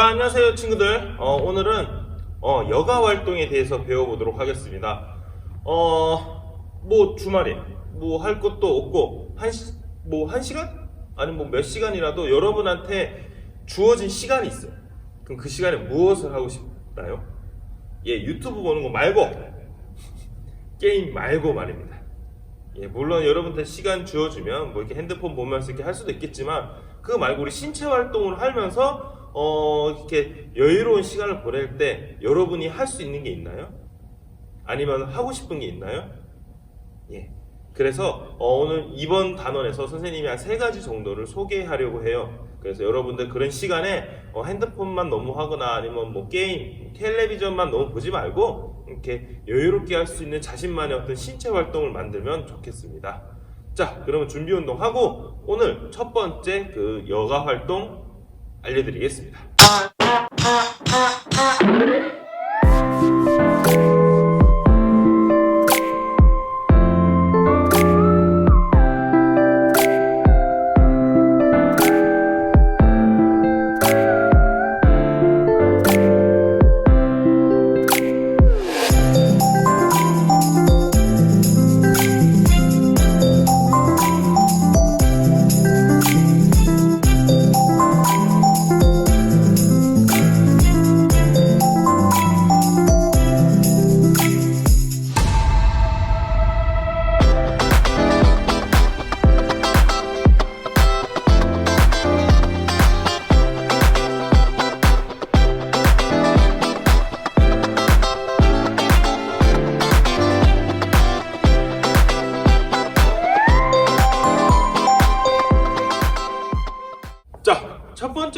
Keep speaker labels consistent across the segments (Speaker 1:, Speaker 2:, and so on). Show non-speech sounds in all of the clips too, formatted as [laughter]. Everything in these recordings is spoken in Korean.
Speaker 1: 자, 안녕하세요, 친구들. 어, 오늘은 어, 여가 활동에 대해서 배워보도록 하겠습니다. 어, 뭐 주말에 뭐 할 것도 없고 한 시, 뭐한 시간? 아니 뭐 몇 시간이라도 여러분한테 주어진 시간이 있어요. 그럼 그 시간에 무엇을 하고 싶나요? 예, 유튜브 보는 거 말고 [laughs] 게임 말고 말입니다. 예, 물론 여러분들 시간 주어주면 뭐 이렇게 핸드폰 보면서 이렇게 할 수도 있겠지만 그거 말고 우리 신체 활동을 하면서 어 이렇게 여유로운 시간을 보낼 때 여러분이 할 수 있는 게 있나요? 아니면 하고 싶은 게 있나요? 예. 그래서 어, 오늘 이번 단원에서 선생님이 한 세 가지 정도를 소개하려고 해요. 그래서 여러분들 그런 시간에 어, 핸드폰만 너무 하거나 아니면 뭐 게임, 텔레비전만 너무 보지 말고 이렇게 여유롭게 할 수 있는 자신만의 어떤 신체 활동을 만들면 좋겠습니다. 자, 그러면 준비 운동 하고 오늘 첫 번째 그 여가 활동 알려드리겠습니다.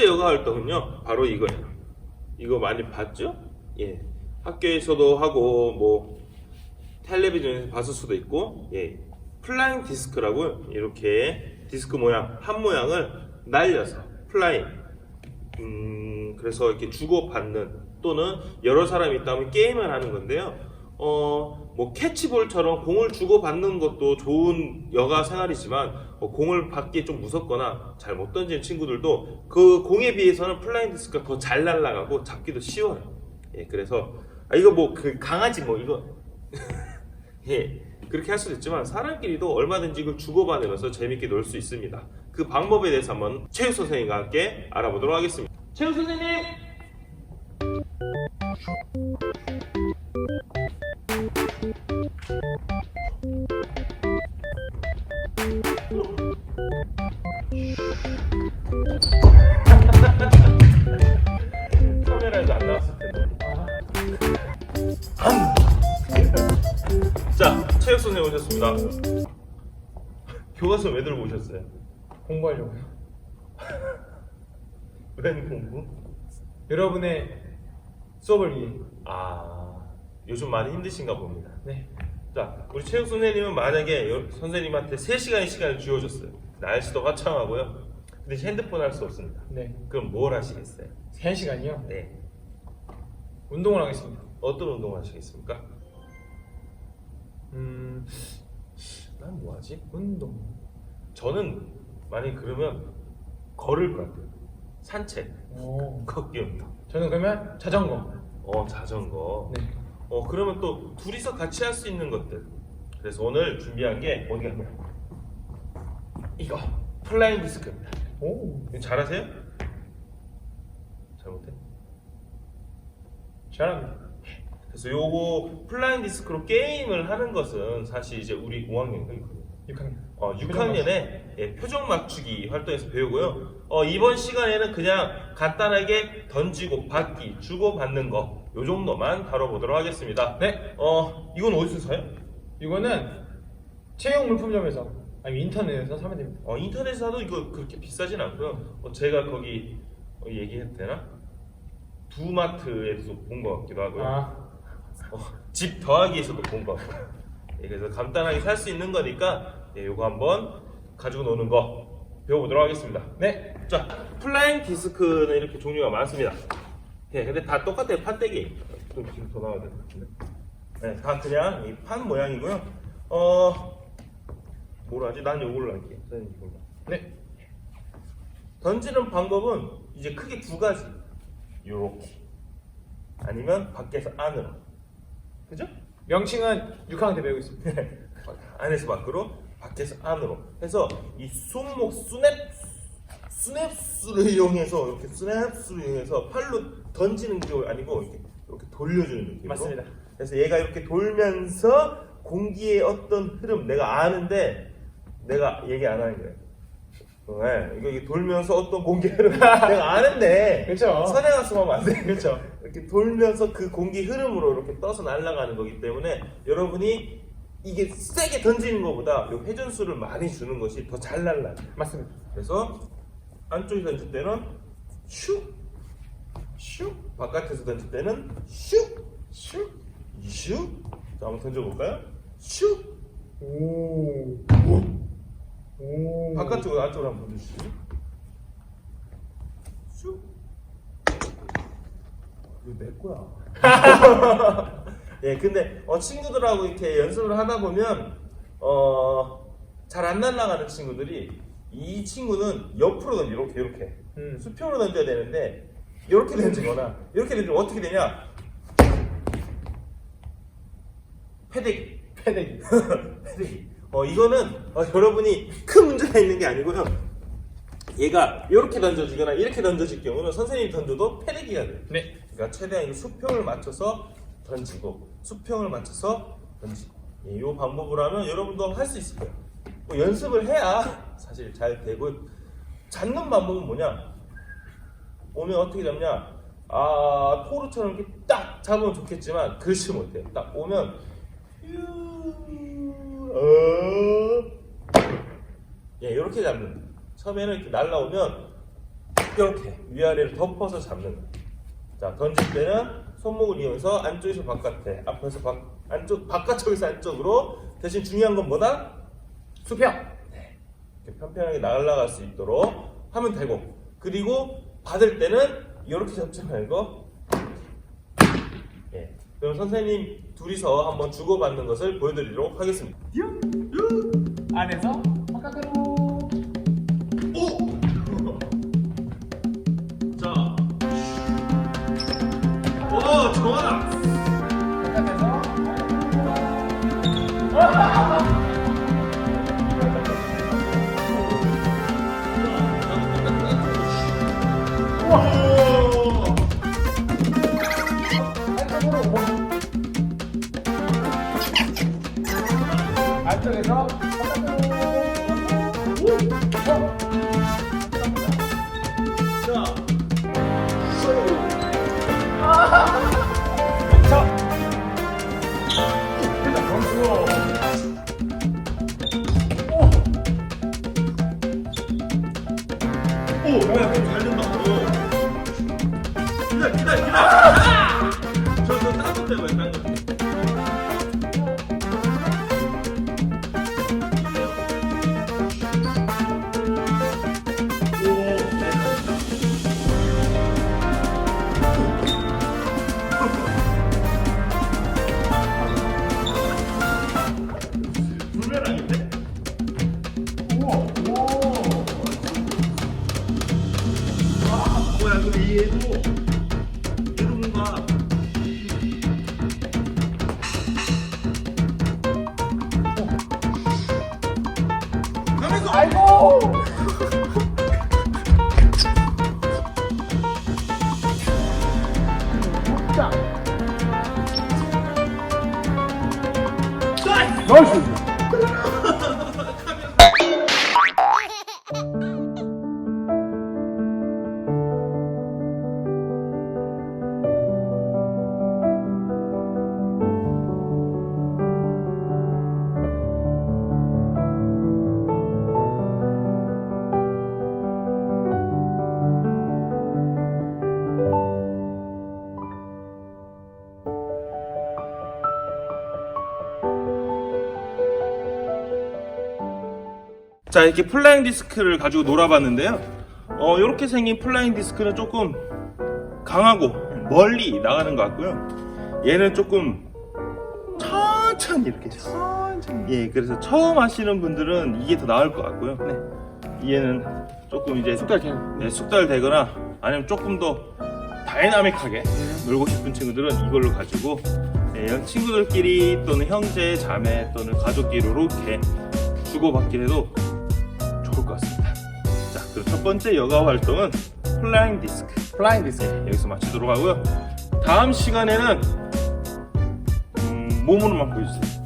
Speaker 1: 번째 여가 활동은요, 바로 이거예요. 이거 많이 봤죠? 예. 학교에서도 하고, 뭐, 텔레비전에서 봤을 수도 있고, 예. 플라잉 디스크라고, 이렇게 디스크 모양, 한 모양을 날려서, 플라잉. 음, 그래서 이렇게 주고받는, 또는 여러 사람이 있다면 게임을 하는 건데요. 어, 뭐 캐치볼처럼 공을 주고받는 것도 좋은 여가 생활이지만 어, 공을 받기 좀 무섭거나 잘 못 던지는 친구들도 그 공에 비해서는 플라잉 디스크가 더 잘 날아가고 잡기도 쉬워요. 예, 그래서 아, 이거 뭐 그 강아지 뭐 이거 [laughs] 예, 그렇게 할 수도 있지만 사람끼리도 얼마든지 이걸 주고받으면서 재밌게 놀 수 있습니다. 그 방법에 대해서 한번 최우 선생님과 함께 알아보도록 하겠습니다. 최우 선생님! 카메라에도 안 나왔을 텐데. 자, 체육 선생님 오셨습니다. 교과서 왜 들고 오셨어요?
Speaker 2: 공부하려고요. [laughs]
Speaker 1: 웬 공부?
Speaker 2: 여러분의 수업을 위해.
Speaker 1: 아, 요즘 많이 힘드신가 봅니다.
Speaker 2: 네.
Speaker 1: 자, 우리 체육 선생님은 만약에 여- 선생님한테 3시간의 시간을 주어졌어요. 날씨도 화창하고요. 근데 핸드폰 할 수 없습니다.
Speaker 2: 네.
Speaker 1: 그럼 뭘 하시겠어요?
Speaker 2: 3시간이요?
Speaker 1: 네.
Speaker 2: 운동을 하겠습니다.
Speaker 1: 어떤 운동을 하시겠습니까?
Speaker 2: 음,
Speaker 1: 난 뭐 하지?
Speaker 2: 운동.
Speaker 1: 저는 만약에 그러면 걸을 것 같아요. 산책,
Speaker 2: 오.
Speaker 1: 걷기 운동.
Speaker 2: 저는 그러면 자전거.
Speaker 1: 어, 자전거.
Speaker 2: 네.
Speaker 1: 어, 그러면 또 둘이서 같이 할 수 있는 것들. 그래서 오늘 준비한 게 어디 간 거야? 이거. 플라잉 디스크입니다.
Speaker 2: 오.
Speaker 1: 이거 잘하세요? 잘못해?
Speaker 2: 잘합니다.
Speaker 1: 그래서 요거 플라잉 디스크로 게임을 하는 것은 사실 이제 우리 5학년인가 6학년?
Speaker 2: 6학년.
Speaker 1: 어, 6학년에 예, 표정 맞추기 활동에서 배우고요. 어, 이번 시간에는 그냥 간단하게 던지고 받기, 주고 받는 거, 요 정도만 다뤄보도록 하겠습니다.
Speaker 2: 네.
Speaker 1: 어, 이건 어디서 사요?
Speaker 2: 이거는 체육 물품점에서 아니면 인터넷에서 사면 됩니다.
Speaker 1: 어, 인터넷에 사도 이거 그렇게 비싸진 않고요. 어, 제가 거기 어, 얘기해도 되나? 두마트에서 본 것 같기도 하고요.
Speaker 2: 아,
Speaker 1: 어, 집 더하기에서도 본 것 같고. 예, 그래서 간단하게 살 수 있는 거니까 예, 요거 한번 가지고 노는 거 배워보도록 하겠습니다.
Speaker 2: 네.
Speaker 1: 자, 플라잉 디스크는 이렇게 종류가 많습니다. 예, 근데 다 똑같아요. 판때기. 좀 지금 더 나와야 될 것 같은데. 네, 다 그냥 이 판 모양이고요. 어, 뭘 하지? 난 요걸로 할게요. 선생님 이걸로.
Speaker 2: 네.
Speaker 1: 던지는 방법은 이제 크게 두 가지. 요렇게 아니면 밖에서 안으로 그죠?
Speaker 2: 명칭은 6학년 때 배우고 있습니다.
Speaker 1: 안에서 밖으로 밖에서 안으로 해서 이 손목 스냅 스냅스를 이용해서 이렇게 스냅스를 이용해서 팔로 던지는 게 아니고 이렇게, 이렇게 돌려주는 느낌으로
Speaker 2: 맞습니다.
Speaker 1: 그래서 얘가 이렇게 돌면서 공기의 어떤 흐름 내가 아는데 내가 얘기 안 하는 거예요. 네, 이거 이게 돌면서 어떤 공기 흐름 [laughs] 내가 아는데
Speaker 2: 그렇죠.
Speaker 1: 선행학습 하면 안 돼.
Speaker 2: 그렇죠.
Speaker 1: 이렇게 돌면서 그 공기 흐름으로 이렇게 떠서 날아가는 거기 때문에 여러분이 이게 세게 던지는 것보다 이 회전수를 많이 주는 것이 더 잘 날라요.
Speaker 2: 맞습니다.
Speaker 1: 그래서 안쪽에 던질 때는 슉, 슉, 바깥에서 던질 때는 슉, 슉, 슉. 자, 한번 던져볼까요? 슉.
Speaker 2: 오. 오.
Speaker 1: 바깥쪽으로 안쪽으로 한번 던져주시죠. 슉. 이거 내 거야. [laughs] 예, 근데 어, 친구들하고 이렇게 연습을 하다 보면 어, 잘 안 날아가는 친구들이 이 친구는 옆으로 던져 이렇게 이렇게
Speaker 2: 음.
Speaker 1: 수평으로 던져야 되는데 이렇게 던지거나 이렇게 던지면 어떻게 되냐? 패대기.
Speaker 2: 패대기. [laughs]
Speaker 1: 패대기. 어 이거는 어, 여러분이 큰 문제가 있는 게 아니고요. 얘가 이렇게 던져지거나 이렇게 던져질 경우는 선생님이 던져도 패대기가 돼요.
Speaker 2: 네.
Speaker 1: 그러니까 최대한 이 수평을 맞춰서 던지고 수평을 맞춰서 던지고 예, 이 방법으로 하면 여러분도 할 수 있을 거예요. 뭐 연습을 해야 사실 잘 되고 잡는 방법은 뭐냐? 오면 어떻게 잡냐? 아 토르처럼 이렇게 딱 잡으면 좋겠지만 그렇지 못해. 딱 오면 어, 예 이렇게 잡는 거예요. 처음에는 이렇게 날라오면 이렇게 위아래를 덮어서 잡는 거예요. 자 던질 때는 손목을 이용해서 안쪽에서 바깥에 앞에서 밖 안쪽 바깥쪽에서 안쪽으로 대신 중요한 건 뭐다?
Speaker 2: 수평.
Speaker 1: 이렇게 편편하게 날아갈 수 있도록 하면 되고 그리고 받을 때는 이렇게 잡지 말고 예 그럼 선생님 둘이서 한번 주고받는 것을 보여드리도록 하겠습니다
Speaker 2: 안에서 바깥으로.
Speaker 1: 오! [laughs] 자 오, 좋아! 얘도, 얘도 뭔가. 가면서!
Speaker 2: 아이고. 자. 나이스.
Speaker 1: 자 이렇게 플라잉 디스크를 가지고 놀아봤는데요 어 이렇게 생긴 플라잉 디스크는 조금 강하고 멀리 나가는 것 같고요 얘는 조금 천천히 이렇게 천천히 예 그래서 처음 하시는 분들은 이게 더 나을 것 같고요 네. 얘는 조금 이제
Speaker 2: 캐는.
Speaker 1: 네, 숙달되거나 아니면 조금 더 다이나믹하게 놀고 싶은 친구들은 이걸로 가지고 예, 친구들끼리 또는 형제, 자매 또는 가족끼리 이렇게 것 같습니다. 자, 그럼 첫 번째 여가 활동은 플라잉 디스크.
Speaker 2: 플라잉 디스크.
Speaker 1: 여기서 마치도록 하고요. 다음 시간에는 음, 몸으로만 보여주세요.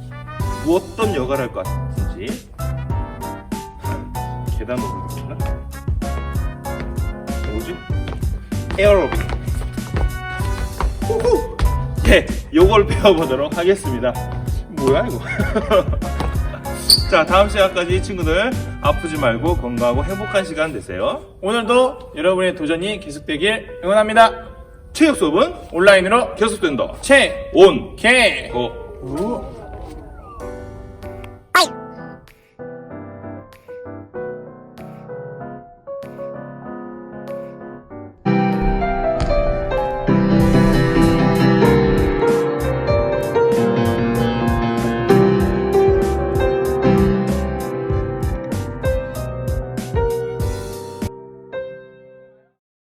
Speaker 1: 뭐 어떤 여가를 할 것 같은지 [laughs] 계단 오르기구나. 뭐지? 에어로빅. 후후. 예, 요걸 [laughs] 배워보도록 하겠습니다. 뭐야 이거? [laughs] 자, 다음 시간까지 친구들 아프지 말고 건강하고 행복한 시간 되세요.
Speaker 2: 오늘도 여러분의 도전이 계속되길 응원합니다.
Speaker 1: 체육 수업은
Speaker 2: 온라인으로
Speaker 1: 계속된다.
Speaker 2: 체,
Speaker 1: 온,
Speaker 2: 개,
Speaker 1: 고.
Speaker 2: 우.